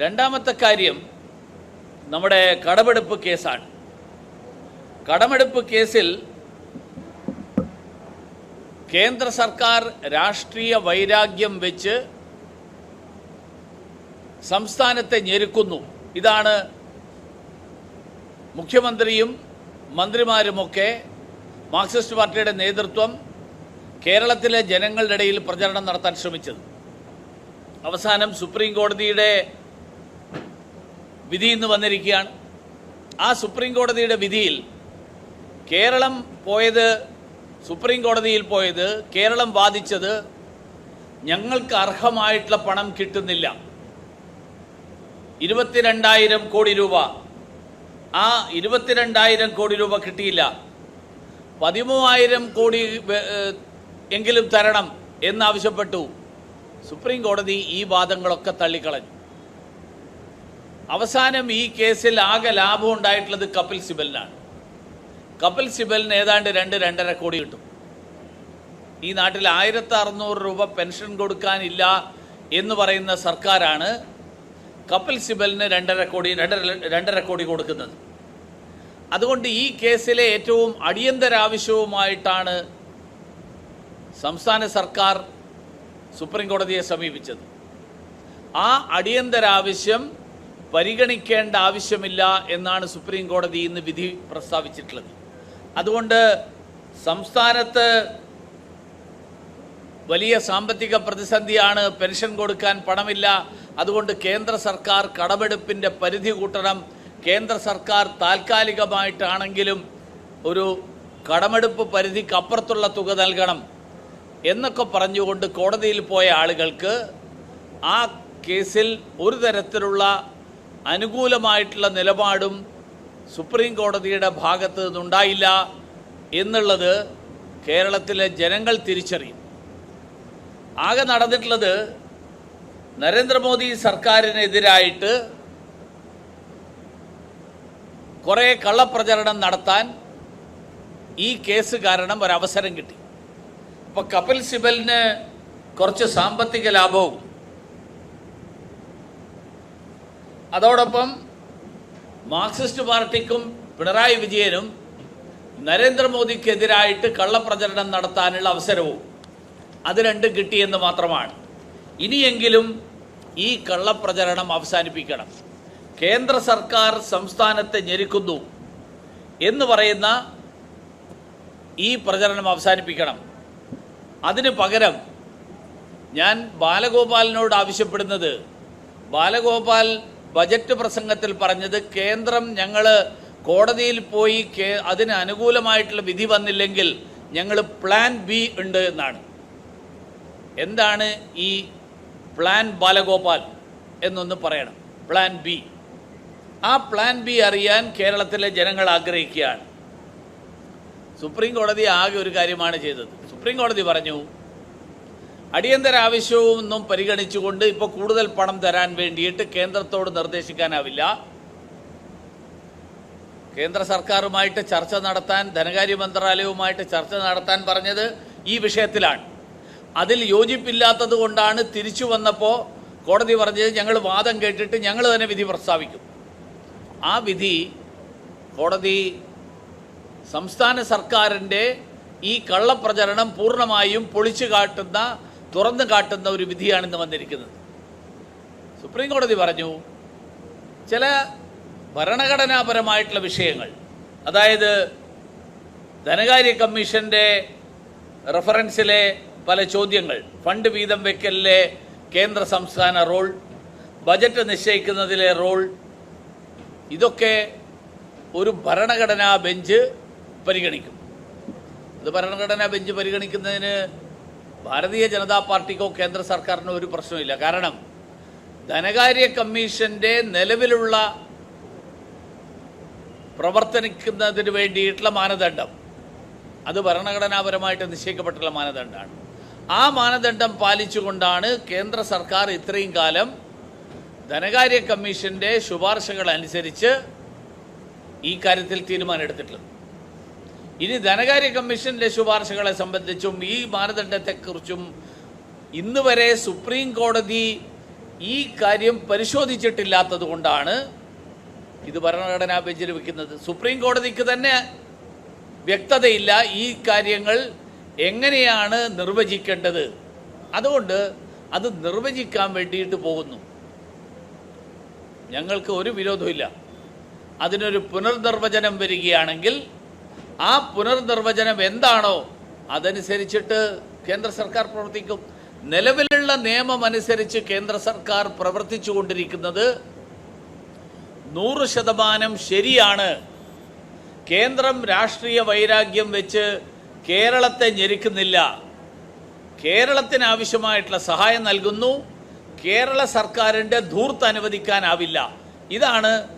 രണ്ടാമത്തെ കാര്യം നമ്മുടെ കടമെടുപ്പ് കേസാണ്. കടമെടുപ്പ് കേസിൽ കേന്ദ്ര സർക്കാർ രാഷ്ട്രീയ വൈരാഗ്യം വെച്ച് സംസ്ഥാനത്തെ ഞെരുക്കുന്നു. ഇതാണ് മുഖ്യമന്ത്രിയും മന്ത്രിമാരുമൊക്കെ മാർക്സിസ്റ്റ് പാർട്ടിയുടെ നേതൃത്വം കേരളത്തിലെ ജനങ്ങളുടെ ഇടയിൽ പ്രചരണം നടത്താൻ ശ്രമിച്ചത്. അവസാനം സുപ്രീം കോടതിയുടെ വിധി ഇന്ന് വന്നിരിക്കുകയാണ്. ആ സുപ്രീം കോടതിയുടെ വിധിയിൽ കേരളം പോയത് സുപ്രീം കോടതിയിൽ പോയത് കേരളം വാദിച്ചത് ഞങ്ങൾക്ക് അർഹമായിട്ടുള്ള പണം കിട്ടുന്നില്ല. ഇരുപത്തിരണ്ടായിരം കോടി രൂപ. ആ ഇരുപത്തിരണ്ടായിരം കോടി രൂപ കിട്ടിയില്ല. പതിമൂവായിരം കോടി എങ്കിലും തരണം എന്നാവശ്യപ്പെട്ടു. സുപ്രീം കോടതി ഈ വാദങ്ങളൊക്കെ തള്ളിക്കളഞ്ഞു. അവസാനം ഈ കേസിൽ ആകെ ലാഭം ഉണ്ടായിട്ടുള്ളത് കപിൽ സിബലിനാണ്. കപിൽ സിബലിന് ഏതാണ്ട് രണ്ട് രണ്ടര കോടി കിട്ടും. ഈ നാട്ടിൽ ആയിരത്തി അറുന്നൂറ് രൂപ പെൻഷൻ കൊടുക്കാനില്ല എന്ന് പറയുന്ന സർക്കാരാണ് കപിൽ സിബലിന് രണ്ടര കോടി രണ്ടര രണ്ടര കോടി കൊടുക്കുന്നത്. അതുകൊണ്ട് ഈ കേസിലെ ഏറ്റവും അടിയന്തരാവശ്യവുമായിട്ടാണ് സംസ്ഥാന സർക്കാർ സുപ്രീം കോടതിയെ സമീപിച്ചത്. ആ അടിയന്തര ആവശ്യം പരിഗണിക്കേണ്ട ആവശ്യമില്ല എന്നാണ് സുപ്രീം കോടതി ഇന്ന് വിധി പ്രസ്താവിച്ചിട്ടുള്ളത്. അതുകൊണ്ട് സംസ്ഥാനത്ത് വലിയ സാമ്പത്തിക പ്രതിസന്ധിയാണ് പെൻഷൻ കൊടുക്കാൻ പണമില്ല. അതുകൊണ്ട് കേന്ദ്ര സർക്കാർ കടമെടുപ്പിന്റെ പരിധി കൂട്ടണം. കേന്ദ്ര സർക്കാർ താൽക്കാലികമായിട്ടാണെങ്കിലും ഒരു കടമെടുപ്പ് പരിധിക്ക് അപ്പുറത്തുള്ള തുക നൽകണം എന്നൊക്കെ പറഞ്ഞുകൊണ്ട് കോടതിയിൽ പോയ ആളുകൾക്ക് ആ കേസിൽ ഒരു തരത്തിലുള്ള അനുകൂലമായിട്ടുള്ള നിലപാടും സുപ്രീം കോടതിയുടെ ഭാഗത്ത് നിന്നുണ്ടായില്ല എന്നുള്ളത് കേരളത്തിലെ ജനങ്ങൾ തിരിച്ചറിയും. ആകെ നടന്നിട്ടുള്ളത് നരേന്ദ്രമോദി സർക്കാരിനെതിരായിട്ട് കുറേ കള്ളപ്രചരണം നടത്താൻ ഈ കേസ് കാരണം ഒരവസരം കിട്ടി. ഇപ്പോൾ കപിൽ സിബലിന് കുറച്ച് സാമ്പത്തിക ലാഭവും അതോടൊപ്പം മാർക്സിസ്റ്റ് പാർട്ടിക്കും പിണറായി വിജയനും നരേന്ദ്രമോദിക്കെതിരായിട്ട് കള്ളപ്രചരണം നടത്താനുള്ള അവസരവും അത് രണ്ടും കിട്ടിയെന്ന് മാത്രമാണ്. ഇനിയെങ്കിലും ഈ കള്ളപ്രചരണം അവസാനിപ്പിക്കണം. കേന്ദ്ര സർക്കാർ സംസ്ഥാനത്തെ ഞെരുക്കുന്നു എന്ന് പറയുന്ന ഈ പ്രചരണം അവസാനിപ്പിക്കണം. അതിന് പകരം ഞാൻ ബാലഗോപാലിനോട് ആവശ്യപ്പെടുന്നത് ബാലഗോപാൽ ബജറ്റ് പ്രസംഗത്തിൽ പറഞ്ഞത് കേന്ദ്രം ഞങ്ങൾ കോടതിയിൽ പോയി കേ അതിന് അനുകൂലമായിട്ടുള്ള വിധി വന്നില്ലെങ്കിൽ ഞങ്ങൾ പ്ലാൻ ബി ഉണ്ട് എന്നാണ്. എന്താണ് ഈ പ്ലാൻ ബാലഗോപാൽ എന്നൊന്ന് പറയണം. പ്ലാൻ ബി ആ പ്ലാൻ ബി അറിയാൻ കേരളത്തിലെ ജനങ്ങൾ ആഗ്രഹിക്കുകയാണ്. സുപ്രീം കോടതി ആകെ ഒരു കാര്യമാണ് ചെയ്തത്. സുപ്രീം കോടതി പറഞ്ഞു അടിയന്തര ആവശ്യവും ഒന്നും പരിഗണിച്ചുകൊണ്ട് ഇപ്പോൾ കൂടുതൽ പണം തരാൻ വേണ്ടിയിട്ട് കേന്ദ്രത്തോട് നിർദ്ദേശിക്കാനാവില്ല. കേന്ദ്ര സർക്കാരുമായിട്ട് ചർച്ച നടത്താൻ ധനകാര്യ മന്ത്രാലയവുമായിട്ട് ചർച്ച നടത്താൻ പറഞ്ഞത് ഈ വിഷയത്തിലാണ്. അതിൽ യോജിപ്പില്ലാത്തത് കൊണ്ടാണ് തിരിച്ചു വന്നപ്പോൾ കോടതി പറഞ്ഞത് ഞങ്ങൾ വാദം കേട്ടിട്ട് ഞങ്ങൾ തന്നെ വിധി പ്രസ്താവിക്കും. ആ വിധി കോടതി സംസ്ഥാന സർക്കാരിന്റെ ഈ കള്ളപ്രചരണം പൂർണമായും പൊളിച്ചു കാട്ടുന്ന തുറന്നു കാട്ടുന്ന ഒരു വിധിയാണിന്ന് വന്നിരിക്കുന്നത്. സുപ്രീം കോടതി പറഞ്ഞു ചില ഭരണഘടനാപരമായിട്ടുള്ള വിഷയങ്ങൾ അതായത് ധനകാര്യ കമ്മീഷന്റെ റഫറൻസിലെ പല ചോദ്യങ്ങൾ ഫണ്ട് വീതം വെക്കലിലെ കേന്ദ്ര സംസ്ഥാന റോൾ ബജറ്റ് നിശ്ചയിക്കുന്നതിലെ റോൾ ഇതൊക്കെ ഒരു ഭരണഘടനാ ബെഞ്ച് പരിഗണിക്കും. അത് ഭരണഘടനാ ബെഞ്ച് പരിഗണിക്കുന്നതിന് ഭാരതീയ ജനതാ പാർട്ടിക്കോ കേന്ദ്ര സർക്കാരിനോ ഒരു പ്രശ്നമില്ല കാരണം ധനകാര്യ കമ്മീഷന്റെ നിലവിലുള്ള പ്രവർത്തനിക്കുന്നതിന് വേണ്ടിയിട്ടുള്ള മാനദണ്ഡം. അത് ഭരണഘടനാപരമായിട്ട് നിശ്ചയിക്കപ്പെട്ടുള്ള മാനദണ്ഡമാണ് ആ മാനദണ്ഡം പാലിച്ചുകൊണ്ടാണ് കേന്ദ്ര സർക്കാർ ഇത്രയും കാലം ധനകാര്യ കമ്മീഷന്റെ ശുപാർശകൾ അനുസരിച്ച് ഈ കാര്യത്തിൽ തീരുമാനമെടുത്തിട്ടുള്ളത്. ഇനി ധനകാര്യ കമ്മീഷന്റെ ശുപാർശകളെ സംബന്ധിച്ചും ഈ മാനദണ്ഡത്തെക്കുറിച്ചും ഇന്ന് വരെ സുപ്രീം കോടതി ഈ കാര്യം പരിശോധിച്ചിട്ടില്ലാത്തത് കൊണ്ടാണ് ഇത് ഭരണഘടനാ ബെഞ്ചിൽ വെക്കുന്നത്. സുപ്രീം കോടതിക്ക് തന്നെ വ്യക്തതയില്ല ഈ കാര്യങ്ങൾ എങ്ങനെയാണ് നിർവചിക്കേണ്ടത്. അതുകൊണ്ട് അത് നിർവചിക്കാൻ വേണ്ടിയിട്ട് പോകുന്നു. ഞങ്ങൾക്ക് ഒരു വിരോധമില്ല അതിനൊരു പുനർനിർവചനം വരികയാണെങ്കിൽ ആ പുനർനിർവചനം എന്താണോ അതനുസരിച്ചിട്ട് കേന്ദ്ര സർക്കാർ പ്രവർത്തിക്കും. നിലവിലുള്ള നിയമം അനുസരിച്ച് കേന്ദ്ര സർക്കാർ പ്രവർത്തിച്ചു കൊണ്ടിരിക്കുന്നത് നൂറ് ശതമാനം ശരിയാണ്. കേന്ദ്രം രാഷ്ട്രീയ വൈരാഗ്യം വെച്ച് കേരളത്തെ ഞെരുക്കുന്നില്ല. കേരളത്തിന് ആവശ്യമായിട്ടുള്ള സഹായം നൽകുന്നു. കേരള സർക്കാരിന്റെ ധൂർത്ത് അനുവദിക്കാനാവില്ല. ഇതാണ്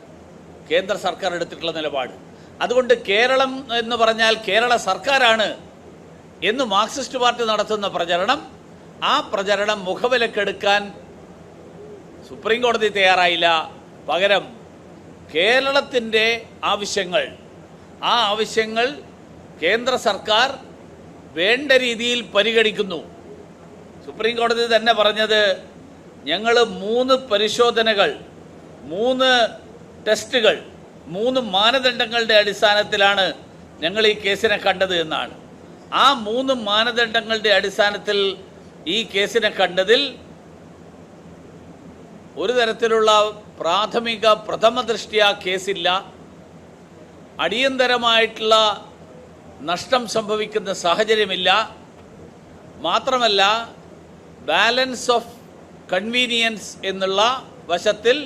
കേന്ദ്ര സർക്കാർ എടുത്തിട്ടുള്ള നിലപാട്. അതുകൊണ്ട് കേരളം എന്ന് പറഞ്ഞാൽ കേരള സർക്കാരാണ് എന്ന് മാർക്സിസ്റ്റ് പാർട്ടി നടത്തുന്ന പ്രചരണം. ആ പ്രചരണം മുഖവിലക്കെടുക്കാൻ സുപ്രീം കോടതി തയ്യാറായില്ല. പകരം കേരളത്തിന്റെ ആവശ്യങ്ങൾ ആ ആവശ്യങ്ങൾ കേന്ദ്ര സർക്കാർ വേണ്ട രീതിയിൽ പരിഗണിക്കുന്നു. സുപ്രീം കോടതി തന്നെ പറഞ്ഞത് ഞങ്ങൾ മൂന്ന് പരിശോധനകൾ മൂന്ന് ടെസ്റ്റുകൾ മൂന്ന് മാനദണ്ഡങ്ങളുടെ അടിസ്ഥാനത്തിലാണ് ഞങ്ങൾ ഈ കേസിനെ കണ്ടത് എന്നാണ്. ആ മൂന്ന് മാനദണ്ഡങ്ങളുടെ അടിസ്ഥാനത്തിൽ ഈ കേസിനെ കണ്ടതിൽ ഒരു തരത്തിലുള്ള പ്രാഥമിക പ്രഥമ ദൃഷ്ടിയ കേസില്ല. അടിയന്തരമായിട്ടുള്ള നഷ്ടം സംഭവിക്കുന്ന സാഹചര്യമില്ല. മാത്രമല്ല ബാലൻസ് ഓഫ് കൺവീനിയൻസ് എന്നുള്ള വശത്തിൽ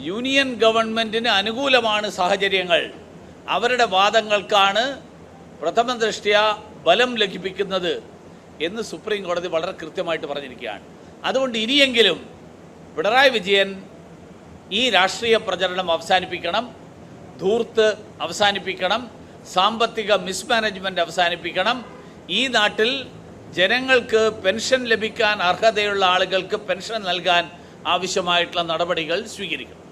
യൂണിയൻ ഗവൺമെന്റിന് അനുകൂലമാണ് സാഹചര്യങ്ങൾ. അവരുടെ വാദങ്ങൾക്കാണ് പ്രഥമ ദൃഷ്ട്യ ബലം ലഭിക്കുന്നത് എന്ന് സുപ്രീം കോടതി വളരെ കൃത്യമായിട്ട് പറഞ്ഞിരിക്കുകയാണ്. അതുകൊണ്ട് ഇനിയെങ്കിലും പിണറായി വിജയൻ ഈ രാഷ്ട്രീയ പ്രചരണം അവസാനിപ്പിക്കണം ധൂർത്ത് അവസാനിപ്പിക്കണം സാമ്പത്തിക മിസ്മാനേജ്മെന്റ് അവസാനിപ്പിക്കണം. ഈ നാട്ടിൽ ജനങ്ങൾക്ക് പെൻഷൻ ലഭിക്കാൻ അർഹതയുള്ള ആളുകൾക്ക് പെൻഷൻ നൽകാൻ ആവശ്യമായിട്ടുള്ള നടപടികൾ സ്വീകരിക്കണം.